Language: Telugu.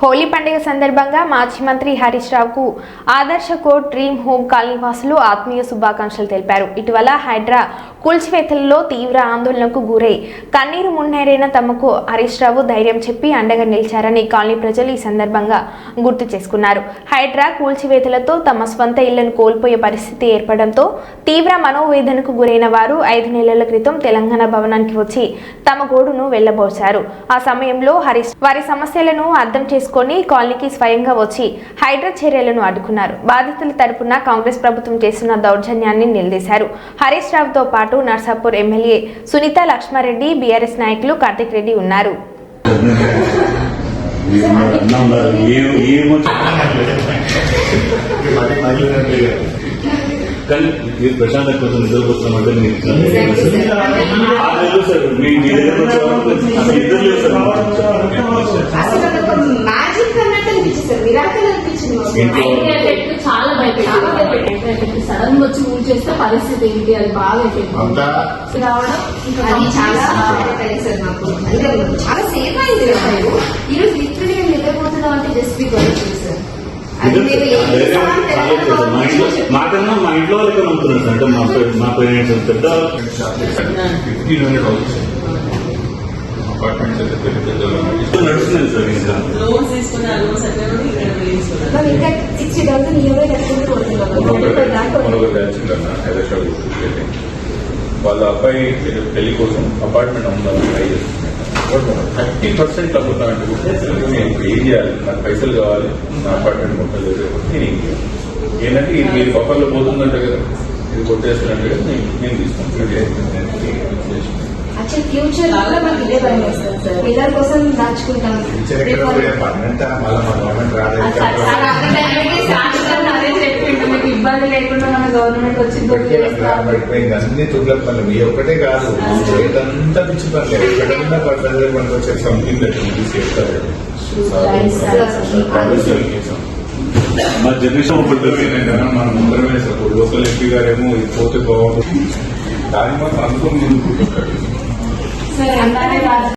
హోలీ పండుగ సందర్భంగా మాజీ మంత్రి హరీష్ రావుకు ఆదర్శ కోట్ డ్రీమ్ హోమ్ కాలనీ వాసులు ఆత్మీయ శుభాకాంక్షలు తెలిపారు. ఇటీవల హైడ్రా కూల్చివేతలలో తీవ్ర ఆందోళనకు గురై కన్నీరు మున్నేరైన తమకు హరీష్ రావు ధైర్యం చెప్పి అండగా నిలిచారని కాలనీ ప్రజలు ఈ సందర్భంగా గుర్తు చేసుకున్నారు. హైడ్రా కూల్చివేతలతో తమ స్వంత ఇళ్ళను కోల్పోయే పరిస్థితి ఏర్పడంతో తీవ్ర మనోవేదనకు గురైన వారు ఐదు నెలల క్రితం తెలంగాణ భవనానికి వచ్చి తమ గోడును వెళ్ళబోశారు ఆ సమయంలో హరీష్ వారి సమస్యలను అర్థం చేసుకుని కాలనీకి స్వయంగా వచ్చి హైడ్రా చర్యలను అడ్డుకున్నారు. బాధితుల తరపున కాంగ్రెస్ ప్రభుత్వం చేస్తున్న దౌర్జన్యాన్ని నిలదీశారు. హరీష్ రావుతో పాటు నర్సాపూర్ ఎమ్మెల్యే సునీత లక్ష్మారెడ్డి బీఆర్ఎస్ నాయకులు కార్తిక్ రెడ్డి ఉన్నారు. కానీ మీరు కోసం మీరు ఇట్లా ఆ లేదు సార్ మీ మీ దగ్గర వచ్చే వరకు అసలు ఇద్దరు లేదు సార్ అసలు అది ఒక మ్యాజిక్ అన్నట్టు అనిపించింది సార్ మిరాకల్ అనిపించింది మాకు. ఇంట్లో ఐటీ ఎఫెక్ట్ చాలా భయపెట్టింది సడన్ వచ్చి ఊరు చేస్తే పరిస్థితి ఏంటి? అది బాగా రావడం అది చాలా అంటే చాలా సేఫ్ అయింది లిటరలీ నిద్రపోతున్నాం అంటే జస్ట్ బికాస్ సార్. సార్. మా ఇంట్లో మా ఇంట్లో వాళ్ళకి నమ్ముతున్నారు సార్. అంటే మా పే- మా పేరెంట్స్ పెద్ద ఫిఫ్టీన్ హండ్రెడ్ హౌసెస్ అపార్ట్మెంట్స్ అయితే పెద్ద పెద్ద నడుస్తుంది సార్ ఇంకా. సిక్స్టీ థౌసండ్ వాళ్ళ అబ్బాయి పెళ్ళి కోసం అపార్ట్మెంట్ అమ్ముదామని ట్రై చేస్తున్నాను థర్టీ పర్సెంట్ అమ్ముతానంటే నేను ఏం చేయాలి? నాకు పైసలు కావాలి. నా అపార్ట్మెంట్ మొత్తం లేకపోతే నేను ఏం చేయాలి? ఏంటంటే ఇది మీరు బఫర్లో పోతుందంటే కదా. ఇది కొట్టేస్తున్నట్టు నేను తీసుకుంటాను. యాక్చువల్ ఫ్యూచర్లో మాకు ఇదే భయం వేస్తుంది సార్ పిల్లల కోసం దాచుకుంటాం. సార్ అంత టైంకి శాశ్వతంగా అదే చెప్పిండు మీకు ఇబ్బంది లేకుండా మన గవర్నమెంట్ వచ్చి గుర్తు చేస్తారు అన్ని తుగ్లక్ పనులు. ఈ ఒక్కటే కాదు ఇదంతా పిచ్చి పనులు. ఎక్కడన్నా పడ్డదే మనకు వచ్చే సంథింగ్ చేస్తారు మా జనరేషన్ ఒకటి ఏంటంటే మనం ముందరమే సార్. లోకల్ ఎంపీ గారేమో ఇది పోతే బాగుంటుంది. దాని మాత్రం అనుకుని ముందుకుంటుంటాడు సరే అలానే